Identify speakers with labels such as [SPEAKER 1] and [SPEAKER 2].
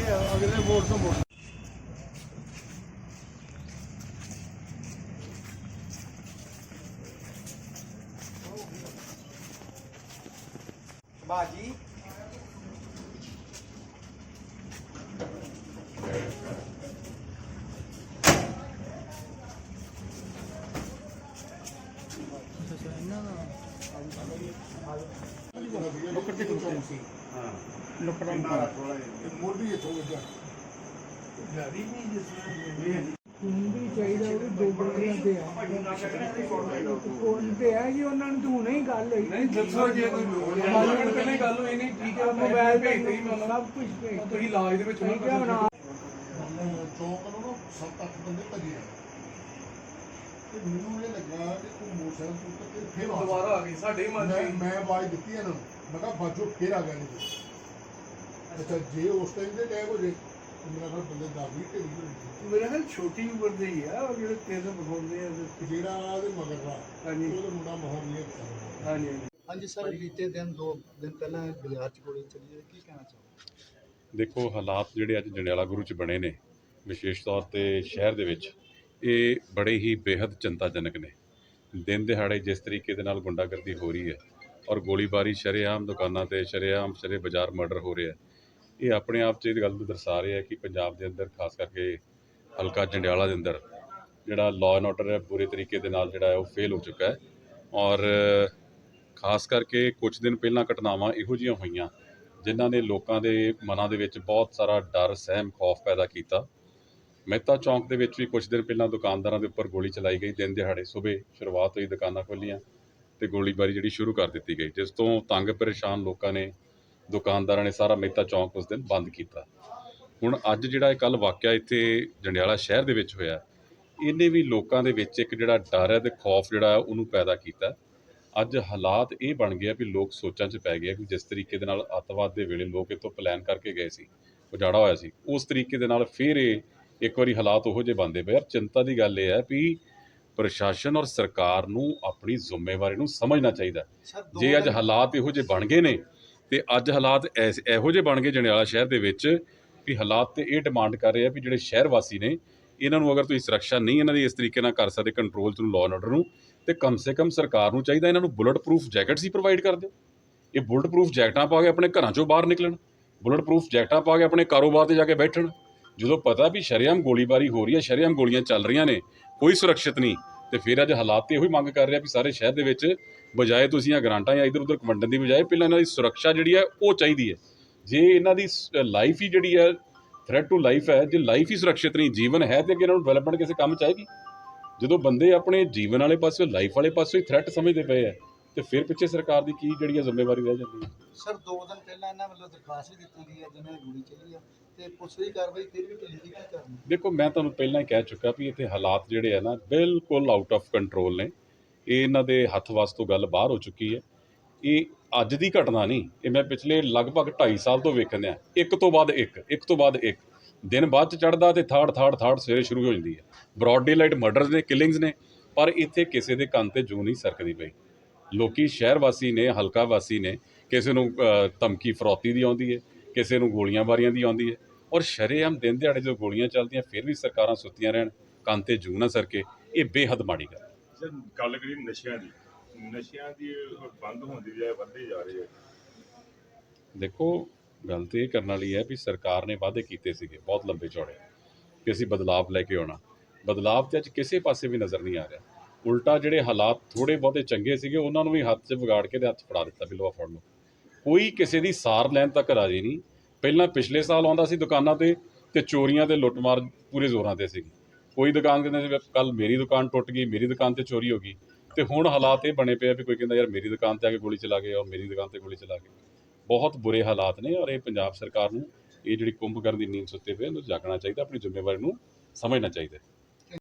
[SPEAKER 1] ਹੈ ਕਿ ਕਿ ਅਗਲੇ ਵੋਟ ਤੋਂ ਵੋਟ
[SPEAKER 2] ਬਾਜੀ
[SPEAKER 1] ਮੋਢੀ ਇੱਥੋਂ ਵੱਜਾ
[SPEAKER 3] ਹੁਣ ਵੀ ਚਾਹੀਦਾ ਉਹ ਦੋ ਬੰਦਿਆਂ ਤੇ ਆ। ਉਹ ਤੇ ਹੈ ਜੀ ਉਹਨਾਂ ਨੂੰ ਤੂੰ ਨਹੀਂ ਗੱਲ ਹੋਈ।
[SPEAKER 1] ਨਹੀਂ ਦੱਸੋ ਜੇ ਕੋਈ ਲੋੜ ਹੈ
[SPEAKER 4] ਪੰਜ ਮਿੰਟ ਪਹਿਲਾਂ ਹੀ ਗੱਲ ਹੋਈ ਨਹੀਂ ਠੀਕ ਹੈ
[SPEAKER 3] ਮੋਬਾਈਲ ਤੇ
[SPEAKER 4] ਭੇਜ ਦੇਈ ਮੈਂ ਉਹਨਾਂ
[SPEAKER 3] ਸਭ ਕੁਝ ਭੇਜ
[SPEAKER 4] ਨੂੰ ਤੁਸੀਂ ਇਲਾਜ ਦੇ ਵਿੱਚ
[SPEAKER 3] ਠੀਕ ਹੈ ਹੁਣ
[SPEAKER 1] ਚੌਂਕ ਨੂੰ ਨਾ ਸੱਤ ਅੱਠ ਬੰਦੇ ਭੱਜੇ ਆ। ਤੇ ਮੈਨੂੰ ਇਹ ਲੱਗਾ ਕਿ ਉਹ ਮੋਟਰਸਾਈਕਲ ਤੋਂ ਉੱਤਰ ਕੇ ਫੇਰ
[SPEAKER 4] ਦੁਬਾਰਾ ਆ ਗਈ ਸਾਡੇ ਹੀ ਮਨ
[SPEAKER 1] ਮੈਂ
[SPEAKER 4] ਚ
[SPEAKER 1] ਮੈਂ ਆਵਾਜ਼ ਦਿੱਤੀ ਇਹਨਾਂ ਨੂੰ। ਮੈਂ ਕਿਹਾ ਬਾਜੋ ਫੇਰ ਆ ਗਏ ਨੇ ਅੱਛਾ ਜੇ ਉਸ ਟਾਈਮ ਦੇ ਟੈਗ ਹੋ ਜੇ ਤੇ ਮੇਰਾ ਫਿਰ ਬੰਦੇ ਦਾ ਵੀ ਢੇਰੀ ਹੋ ਜਾਂਦੀ
[SPEAKER 5] ਮੇਰਾ ਖਿਆਲ ਛੋਟੀ ਉਮਰ ਦੇ ਹੀ ਆ ਉਹ ਜਿਹੜੇ ਤੇਜ਼ ਬਖਾਉਂਦੇ ਆ
[SPEAKER 1] ਤੇ ਜਿਹੜਾ ਉਹਦੇ ਮਗਰ ਦਾ
[SPEAKER 5] ਹਾਂਜੀ।
[SPEAKER 1] ਉਹਦਾ ਮੁੰਡਾ ਮਾਹੌਲ ਨਹੀਂ ਹੈ
[SPEAKER 5] ਹਾਂਜੀ ਹਾਂਜੀ।
[SPEAKER 6] ਹਾਂਜੀ ਸਰ ਬੀਤੇ ਦਿਨ ਦੋ ਦਿਨ ਪਹਿਲਾਂ ਬਾਜ਼ਾਰ 'ਚ ਗੋਲੀ ਚੱਲੀ ਹੈ ਕੀ ਕਹਿਣਾ ਚਾਹੋਗੇ?
[SPEAKER 7] ਦੇਖੋ ਹਾਲਾਤ ਜਿਹੜੇ ਅੱਜ ਜੰਡਿਆਲਾ ਗੁਰੂ ਚ ਬਣੇ ਨੇ ਵਿਸ਼ੇਸ਼ ਤੌਰ ਤੇ ਸ਼ਹਿਰ ਦੇ ਵਿੱਚ ਇਹ ਬੜੇ ਹੀ ਬੇहद ਚਿੰਤਾਜਨਕ ਨੇ। ਦਿਨ ਦਿਹਾੜੇ ਜਿਸ ਤਰੀਕੇ ਦੇ ਨਾਲ ਗੁੰਡਾਗਰਦੀ ਹੋ ਰਹੀ ਹੈ ਔਰ ਗੋਲੀਬਾਰੀ ਸ਼ਰੇਆਮ ਦੁਕਾਨਾਂ ਤੇ ਸ਼ਰੇਆਮ ਸ਼ਰੇ ਬਾਜ਼ਾਰ ਮਰਡਰ ਹੋ ਰਿਹਾ ਹੈ ਇਹ ਆਪਣੇ ਆਪ 'ਚ ਇਹ ਗੱਲ ਨੂੰ ਦਰਸਾ ਰਿਹਾ ਕਿ ਪੰਜਾਬ ਦੇ ਅੰਦਰ ਖਾਸ ਕਰਕੇ ਹਲਕਾ ਜੰਡਿਆਲਾ ਦੇ ਅੰਦਰ ਜਿਹੜਾ ਲਾਅ ਐਂਡ ਆਰਡਰ ਹੈ ਪੂਰੇ ਤਰੀਕੇ ਦੇ ਨਾਲ ਜਿਹੜਾ ਹੈ ਉਹ ਫੇਲ ਹੋ ਚੁੱਕਾ ਹੈ ਔਰ ਖਾਸ ਕਰਕੇ ਕੁਝ ਦਿਨ ਪਹਿਲਾਂ ਘਟਨਾਵਾਂ ਇਹੋ ਜਿਹੀਆਂ ਹੋਈਆਂ ਜਿਨ੍ਹਾਂ ਨੇ ਲੋਕਾਂ ਦੇ ਮਨਾਂ ਦੇ ਵਿੱਚ ਬਹੁਤ ਸਾਰਾ ਡਰ, ਸਹਿਮ, ਖੌਫ ਪੈਦਾ ਕੀਤਾ। ਮਹਿਤਾ ਚੌਂਕ ਦੇ ਵਿੱਚ ਵੀ ਕੁਝ ਦਿਨ ਪਹਿਲਾਂ ਦੁਕਾਨਦਾਰਾਂ ਦੇ ਉੱਪਰ ਗੋਲੀ ਚਲਾਈ ਗਈ। ਦਿਨ ਦਿਹਾੜੇ ਸਵੇਰ ਸ਼ੁਰੂਆਤ ਹੋਈ, ਦੁਕਾਨਾਂ ਖੋਲੀਆਂ ਤੇ ਗੋਲੀਬਾਰੀ ਜਿਹੜੀ ਸ਼ੁਰੂ ਕਰ ਦਿੱਤੀ ਗਈ, ਜਿਸ ਤੋਂ ਤੰਗ, ਪਰੇਸ਼ਾਨ ਲੋਕਾਂ ਨੇ ਦੁਕਾਨਦਾਰਾਂ ਨੇ ਸਾਰਾ ਮਹਿਤਾ ਚੌਂਕ ਉਸ ਦਿਨ ਬੰਦ ਕੀਤਾ। ਹੁਣ ਅੱਜ ਜਿਹੜਾ ਇਹ ਕੱਲ ਵਾਕਿਆ ਇੱਥੇ ਜੰਡਿਆਲਾ ਸ਼ਹਿਰ ਦੇ ਵਿੱਚ ਹੋਇਆ ਇਹਨੇ ਵੀ ਲੋਕਾਂ ਦੇ ਵਿੱਚ ਇੱਕ ਜਿਹੜਾ ਡਰ ਹੈ ਤੇ ਖੌਫ ਜਿਹੜਾ ਹੈ ਉਹਨੂੰ ਪੈਦਾ ਕੀਤਾ। ਅੱਜ ਹਾਲਾਤ ਇਹ ਬਣ ਗਏ ਆ ਵੀ ਲੋਕ ਸੋਚਾਂ 'ਚ ਪੈ ਗਏ ਕਿ ਜਿਸ ਤਰੀਕੇ ਦੇ ਨਾਲ ਅੱਤਵਾਦ ਦੇ ਵੇਲੇ ਲੋਕ ਇੱਥੋਂ ਪਲਾਨ ਕਰਕੇ ਗਏ ਸੀ ਉਜਾੜਾ ਹੋਇਆ ਸੀ। ਉਸ ਤਰੀਕੇ ਦੇ ਨਾਲ ਫਿਰ ਇਹ ਇੱਕ ਵਾਰੀ ਹਾਲਾਤ ਉਹੋ ਜਿਹੇ ਬਣਦੇ ਪਏ ਯਾਰ ਚਿੰਤਾ ਦੀ ਗੱਲ ਇਹ ਹੈ ਵੀ ਪ੍ਰਸ਼ਾਸਨ ਔਰ ਸਰਕਾਰ ਨੂੰ ਆਪਣੀ ਜ਼ਿੰਮੇਵਾਰੀ ਨੂੰ ਸਮਝਣਾ ਚਾਹੀਦਾ। ਜੇ ਅੱਜ ਹਾਲਾਤ ਇਹੋ ਜਿਹੇ ਬਣ ਗਏ ਨੇ ਤੇ ਅੱਜ ਹਾਲਾਤ ਐਸ- ਇਹੋ ਜਿਹੇ ਬਣ ਗਏ ਜੰਡਿਆਲਾ ਸ਼ਹਿਰ ਦੇ ਵਿੱਚ ਵੀ ਹਾਲਾਤ ਤੇ ਇਹ ਡਿਮਾਂਡ ਕਰ ਰਹੇ ਆ ਵੀ ਜਿਹੜੇ ਸ਼ਹਿਰ ਵਾਸੀ ਨੇ, ਇਹਨਾਂ ਨੂੰ ਅਗਰ ਤੁਸੀਂ ਸੁਰੱਖਿਆ ਨਹੀਂ ਇਹਨਾਂ ਦੀ ਇਸ ਤਰੀਕੇ ਨਾਲ ਕਰ ਸਕਦੇ ਕੰਟਰੋਲ ਚ ਨੂੰ ਲਾਅ ਐਂਡ ਆਰਡਰ ਨੂੰ, ਤੇ ਕਮ ਸੇ ਕਮ ਸਰਕਾਰ ਨੂੰ ਚਾਹੀਦਾ ਇਹਨਾਂ ਨੂੰ ਬੁਲਟ ਪ੍ਰੂਫ ਜੈਕਟਸ ਹੀ ਪ੍ਰੋਵਾਈਡ ਕਰ ਦਿਓ। ਇਹ ਬੁਲਟ ਪ੍ਰੂਫ ਜੈਕਟਾਂ ਪਾ ਕੇ ਆਪਣੇ ਘਰਾਂ ਚੋਂ ਬਾਹਰ ਨਿਕਲਣ ਬੁਲਟ ਪ੍ਰੂਫ ਜੈਕਟਾਂ ਪਾ ਕੇ ਆਪਣੇ ਕਾਰੋਬਾਰ ਤੇ ਜਾ ਕੇ ਬੈਠਣ। ਜਦੋਂ ਪਤਾ ਵੀ ਸ਼ਰੇਆਮ ਗੋਲੀਬਾਰੀ ਹੋ ਰਹੀ ਹੈ, ਸ਼ਰੇਆਮ ਗੋਲੀਆਂ ਚੱਲ ਰਹੀਆਂ ਨੇ, ਕੋਈ ਸੁਰੱਖਿਅਤ ਨਹੀਂ। ਤੇ ਫਿਰ ਅੱਜ ਹਾਲਾਤ ਤੇ ਇਹੋ ਹੀ ਮੰਗ ਕਰ ਰਿਹਾ ਵੀ ਸਾਰੇ ਸ਼ਹਿਰ ਦੇ ਵਿੱਚ ਬਜਾਏ ਤੁਸੀਂ ਆ ਗਰਾਂਟਾਂ ਜਾਂ ਇਧਰ ਉਧਰ ਵੰਡਣ ਦੀ ਬਜਾਏ ਪਹਿਲਾਂ ਇਹਨਾਂ ਦੀ ਸੁਰੱਖਿਆ ਜਿਹੜੀ ਹੈ ਉਹ ਚਾਹੀਦੀ ਹੈ। ਜੇ ਇਹਨਾਂ ਦੀ ਲਾਈਫ ਹੀ ਜਿਹੜੀ ਹੈ ਥ੍ਰੈਟ ਟੂ ਲਾਈਫ ਹੈ, ਜੇ ਲਾਈਫ ਹੀ ਸੁਰੱਖਿਅਤ ਨਹੀਂ, ਜੀਵਨ ਹੈ ਤੇ ਅੱਗੇ ਇਹਨਾਂ ਨੂੰ ਡਿਵੈਲਪਮੈਂਟ ਕਿਸੇ ਕੰਮ ਚ ਆਏਗੀ? ਜਦੋਂ ਬੰਦੇ ਆਪਣੇ ਜੀਵਨ ਵਾਲੇ ਪਾਸੇ ਲਾਈਫ ਵਾਲੇ ਪਾਸੇ ਹੀ ਥ੍ਰੈਟ ਸਮਝਦੇ ਪਏ ਆ ਤੇ ਫਿਰ ਪਿੱਛੇ ਸਰਕਾਰ ਦੀ ਕੀ ਜਿਹੜੀ ਹੈ ਜ਼ਿੰਮੇਵਾਰੀ ਰਹਿ ਜਾਂਦੀ ਹੈ?
[SPEAKER 6] ਸਰ ਦੋ ਦਿਨ ਪਹਿਲਾਂ ਇਹਨਾਂ ਵੱਲੋਂ ਦਰਖਾਸਤ ਵੀ ਦਿੱਤੀ ਗਈ ਹੈ ਜਿਨ੍ਹਾਂ ਦੀ ਗੋਲੀ ਚੱਲੀ ਆ ਤੇ ਪੁਲਿਸ ਦੀ ਕਾਰਵਾਈ ਫਿਰ ਵੀ ਢਿੱਲੀ ਦੀ ਕੀ ਕਰਨੀ
[SPEAKER 7] ਦੇਖੋ ਮੈਂ ਤੁਹਾਨੂੰ ਪਹਿਲਾਂ ਹੀ ਕਹਿ ਚੁੱਕਾ ਵੀ ਇੱਥੇ ਹਾਲਾਤ ਜਿਹੜੇ ਆ ਨਾ ਬਿਲਕੁਲ ਆਊਟ ਆਫ ਕੰਟਰੋਲ ਨੇ। ਇਹ ਇਹਨਾਂ ਦੇ ਹੱਥ ਵੱਸ ਤੋਂ ਗੱਲ ਬਾਹਰ ਹੋ ਚੁੱਕੀ ਹੈ। ਇਹ ਅੱਜ ਦੀ ਘਟਨਾ ਨਹੀਂ ਇਹ ਮੈਂ ਪਿਛਲੇ ਲਗਭਗ 2.5 ਸਾਲ ਤੋਂ ਵੇਖਣ ਆ ਇੱਕ ਤੋਂ ਬਾਅਦ ਇੱਕ ਇੱਕ ਤੋਂ ਬਾਅਦ ਇੱਕ। ਦਿਨ ਬਾਅਦ ਚ ਚੜਦਾ ਤੇ ਥਾੜ ਥਾੜ ਥਾੜ ਸਵੇਰੇ ਸ਼ੁਰੂ ਹੋ ਜਾਂਦੀ ਹੈ। ਬ੍ਰੌਡ ਡੇ ਲਾਈਟ ਮਰਡਰਸ ਨੇ ਕਿਲਿੰਗਸ ਨੇ ਪਰ ਇੱਥੇ ਕਿਸੇ ਦੇ ਕੰਨ ਤੇ ਜੂ ਨਹੀਂ ਸਰਕਦੀ ਪਈ। ਲੋਕੀ ਸ਼ਹਿਰ ਵਾਸੀ ਨੇ ਹਲਕਾ ਵਾਸੀ ਨੇ ਕਿਸੇ ਨੂੰ ਧਮਕੀ ਫਰੌਤੀ ਦੀ ਆਉਂਦੀ ਹੈ ਕਿਸੇ ਨੂੰ ਗੋਲੀਆਂ ਬਾਰੀਆਂ ਦੀ ਆਉਂਦੀ ਹੈ ਔਰ ਸ਼ਰੇਆਮ ਦਿਨ ਦਿਹਾੜੇ ਜਦੋਂ ਗੋਲੀਆਂ ਚੱਲਦੀਆਂ ਫਿਰ ਵੀ ਸਰਕਾਰਾਂ ਸੁੱਤੀਆਂ ਰਹਿਣ ਕੰਨ ਤੇ ਜੂ ਨਾ ਸਰਕੇ ਇਹ ਬੇਹੱਦ ਮਾੜੀ ਗੱਲ ਹੈ।
[SPEAKER 8] ਸਰ ਗੱਲ ਕਰੀਏ ਨਸ਼ਿਆਂ ਦੀ। ਨਸ਼ਿਆਂ ਦੀ ਬੰਦ ਹੋਣ ਦੀ ਬਜਾਏ ਵੱਧਦੇ ਜਾ ਰਹੇ
[SPEAKER 7] ਦੇਖੋ ਗੱਲ ਤੇ ਇਹ ਕਰਨ ਵਾਲੀ ਹੈ ਵੀ ਸਰਕਾਰ ਨੇ ਵਾਅਦੇ ਕੀਤੇ ਸੀਗੇ ਬਹੁਤ ਲੰਬੇ ਚੌੜੇ। ਕਿ ਅਸੀਂ ਬਦਲਾਵ ਲੈ ਕੇ ਆਉਣਾ। ਬਦਲਾਵ ਤੇ ਅੱਜ ਕਿਸੇ ਪਾਸੇ ਵੀ ਨਜ਼ਰ ਨਹੀਂ ਆ ਰਿਹਾ। ਉਲਟਾ ਜਿਹੜੇ ਹਾਲਾਤ ਥੋੜੇ ਬਹੁਤੇ ਚੰਗੇ ਸੀਗੇ, ਉਹਨਾਂ ਨੂੰ ਵੀ ਹੱਥ 'ਚ ਵਿਗਾੜ ਕੇ ਤੇ ਹੱਥ ਫੜਾ ਦਿੱਤਾ ਵੀ ਲਓ ਫੜ ਲਓ ਕੋਈ ਕਿਸੇ ਦੀ ਸਾਰ ਲੈਣ ਤੱਕ ਰਾਜੀ ਨਹੀਂ। ਪਹਿਲਾਂ ਪਿਛਲੇ ਸਾਲ ਆਉਂਦਾ ਸੀ ਦੁਕਾਨਾਂ ਤੇ ਤੇ ਚੋਰੀਆਂ ਤੇ ਲੁੱਟਮਾਰ ਪੂਰੇ ਜ਼ੋਰਾਂ ਤੇ ਸੀ ਕੋਈ ਦੁਕਾਨ ਕਹਿੰਦੇ ਸੀ ਕੱਲ ਮੇਰੀ ਦੁਕਾਨ ਟੁੱਟ ਗਈ, ਮੇਰੀ ਦੁਕਾਨ ਤੇ ਚੋਰੀ ਹੋ ਗਈ। ਤੇ ਹੁਣ ਹਾਲਾਤ ਇਹ ਬਣੇ ਪਏ ਆ ਵੀ ਕੋਈ ਕਹਿੰਦਾ, ਯਾਰ, ਮੇਰੀ ਦੁਕਾਨ ਤੇ ਆ ਕੇ ਗੋਲੀ ਚਲਾ ਗਏ ਔਰ ਮੇਰੀ ਦੁਕਾਨ ਤੇ ਗੋਲੀ ਚਲਾ ਗਏ ਬਹੁਤ ਬੁਰੇ ਹਾਲਾਤ ਨੇ ਔਰ ਇਹ ਪੰਜਾਬ ਸਰਕਾਰ ਨੂੰ ਇਹ ਜਿਹੜੀ ਕੁੰਭਕਰਨ ਦੀ ਨੀਂਦ ਸੁੱਤੇ ਪਏ ਉਹਨੂੰ ਜਾਗਣਾ ਚਾਹੀਦਾ, ਆਪਣੀ ਜ਼ਿੰਮੇਵਾਰੀ ਨੂੰ ਸਮਝਣਾ ਚਾਹੀਦਾ